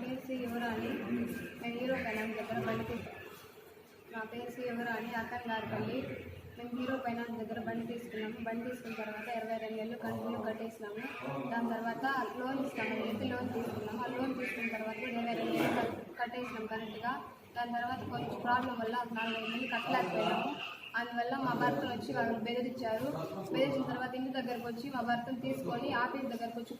పేరు శ్రీ యువరాణి మేము హీరో ఫైనాన్స్ దగ్గర బండి నా పేరు శ్రీ యువరాణి అక్కన్ మేము హీరో ఫైనాన్స్ దగ్గర బండి తీసుకున్నాము. బండి తీసుకున్న తర్వాత ఇరవై రెండు నెలలు కంటిన్యూ కట్టేసినాము. దాని తర్వాత లోన్ ఇస్తామని చెప్పి లోన్ తీసుకున్నాము. ఆ లోన్ తీసుకున్న తర్వాత ఇరవై రెండు నెలలు కట్టేసినాం కరెక్ట్గా. దాని తర్వాత కొంచెం ప్రాబ్లం వల్ల ఒక నాలుగైదు నెలలు కట్టలేకపోయినాము అందువల్ల మా భర్తను వచ్చి వాళ్ళు బెదిరించారు. బెదిరించిన దగ్గరకు వచ్చి మా భర్తను తీసుకొని ఆఫీస్ దగ్గరకు వచ్చి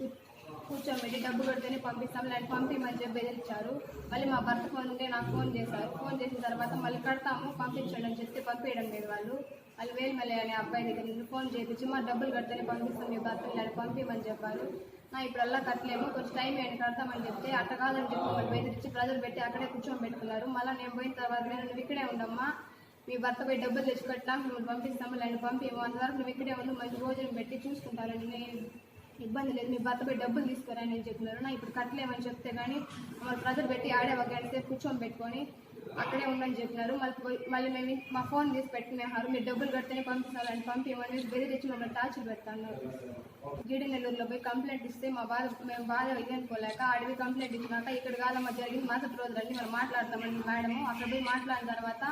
కూర్చోబెట్టి డబ్బు కడితేనే పంపిస్తాం. లేదంటే పంపించమని చెప్పి బెదిరించారు. మళ్ళీ మా భర్త ఫోన్ ఉంటే నాకు ఫోన్ చేశారు. ఫోన్ చేసిన తర్వాత మళ్ళీ కడతాము పంపించండి అని చెప్తే పంపించడం లేదు వాళ్ళు. వాళ్ళు వేలుమల్లి అనే అబ్బాయి దగ్గర నుండి ఫోన్ చేయించి మా డబ్బులు కడితేనే పంపిస్తాం మీ భర్తను లేదా పంపించమని చెప్పారు. నా ఇప్పుడల్లా కట్టలేము కొంచెం టైం ఏంటి కడతామని చెప్తే అట్ట కాదని చెప్పి వాళ్ళు బెదిరించి ప్రజలు పెట్టి అక్కడే కూర్చోబెట్టుకున్నారు. మళ్ళీ నేను పోయిన తర్వాత నేను ఇక్కడే ఉండమ్మా మీ భర్త పోయి డబ్బులు తెచ్చి మిమ్మల్ని పంపిస్తాము? లేదంటే పంపేమో అంతవరకు నువ్వు ఇక్కడే ఉండి మంచి భోజనం పెట్టి చూసుకుంటారని నేను ఇబ్బంది లేదు. మీ భర్త పోయి డబ్బులు తీసుకురాని నేను చెప్పినారు. నా ఇప్పుడు కట్టలేమని చెప్తే కానీ మమ్మల్ని ప్రజలు పెట్టి ఆడే ఒక గంట సేపు కూర్చొని పెట్టుకొని అక్కడే ఉండని చెప్పినారు. మళ్ళీ పోయి మళ్ళీ మేము మా ఫోన్ తీసి పెట్టుకునేవారు మీరు డబ్బులు కడితేనే పంపిస్తారని పంపించమని బెదిరించి మమ్మల్ని టార్చర్ పెడతాను జీడి నెల్లూరులో పోయి కంప్లైంట్ ఇస్తే మా బాధ మేము బాధ ఇదనుకోలేక అడవి కంప్లైంట్ ఇచ్చినాక ఇక్కడ కాదమ్మా జరిగింది. మరుసటి రోజు రండి మనం మాట్లాడతామని మేడము. అక్కడ పోయి మాట్లాడిన తర్వాత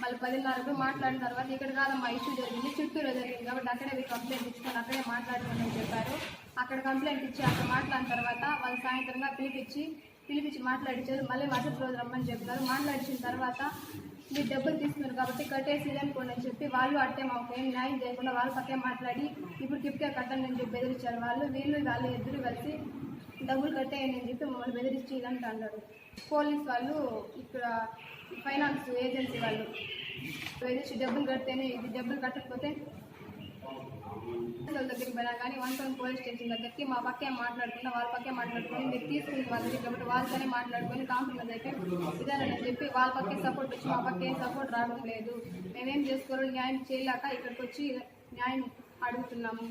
మళ్ళీ పదిన్నరకు మాట్లాడిన తర్వాత ఇక్కడ కాదమ్మా ఇష్యూ జరిగింది చిత్తూరు జరిగింది కాబట్టి అక్కడే మీరు కంప్లైంట్ ఇచ్చుకొని అక్కడే మాట్లాడుకోండి అని చెప్పారు. అక్కడ కంప్లైంట్ ఇచ్చి అక్కడ మాట్లాడిన తర్వాత వాళ్ళు సాయంత్రంగా పిలిపించి పిలిపించి మాట్లాడించారు మళ్ళీ మరుసటి రోజు రమ్మని చెప్పినారు. మాట్లాడించిన తర్వాత మీరు డబ్బులు తీసుకున్నారు కాబట్టి కట్టేసి అనుకోండి అని చెప్పి వాళ్ళు అట్టే మాకు ఏం న్యాయం చేయకుండా వాళ్ళు పక్కే మాట్లాడి ఇప్పుడు గిఫ్ట్గా కట్టండి అని చెప్పి బెదిరించారు వాళ్ళు. వీళ్ళు వాళ్ళు ఇద్దరు కలిసి డబ్బులు కట్టేయండి అని చెప్పి మమ్మల్ని బెదిరించి ఇదంతా అన్నారు. పోలీస్ వాళ్ళు ఇక్కడ ఫైనాన్స్ ఏజెన్సీ వాళ్ళు. బెదిరించి డబ్బులు కడితేనే ఇది డబ్బులు కట్టకపోతే వాళ్ళ దగ్గరికి పోయినా కానీ వన్ టౌన్ పోలీస్ స్టేషన్ దగ్గరికి మా పక్కే మాట్లాడుకున్నా వాళ్ళ పక్కే మాట్లాడుకొని మీరు తీసుకుని వాళ్ళకి కాబట్టి వాళ్ళతోనే మాట్లాడుకొని కాంప్రమైజ్ అయితే ఇదేనని చెప్పి వాళ్ళ పక్కే సపోర్ట్ వచ్చి మా పక్కే సపోర్ట్ రావడం లేదు. మేమేం చేసుకోరు న్యాయం చేయలేక ఇక్కడికి వచ్చి న్యాయం అడుగుతున్నాము.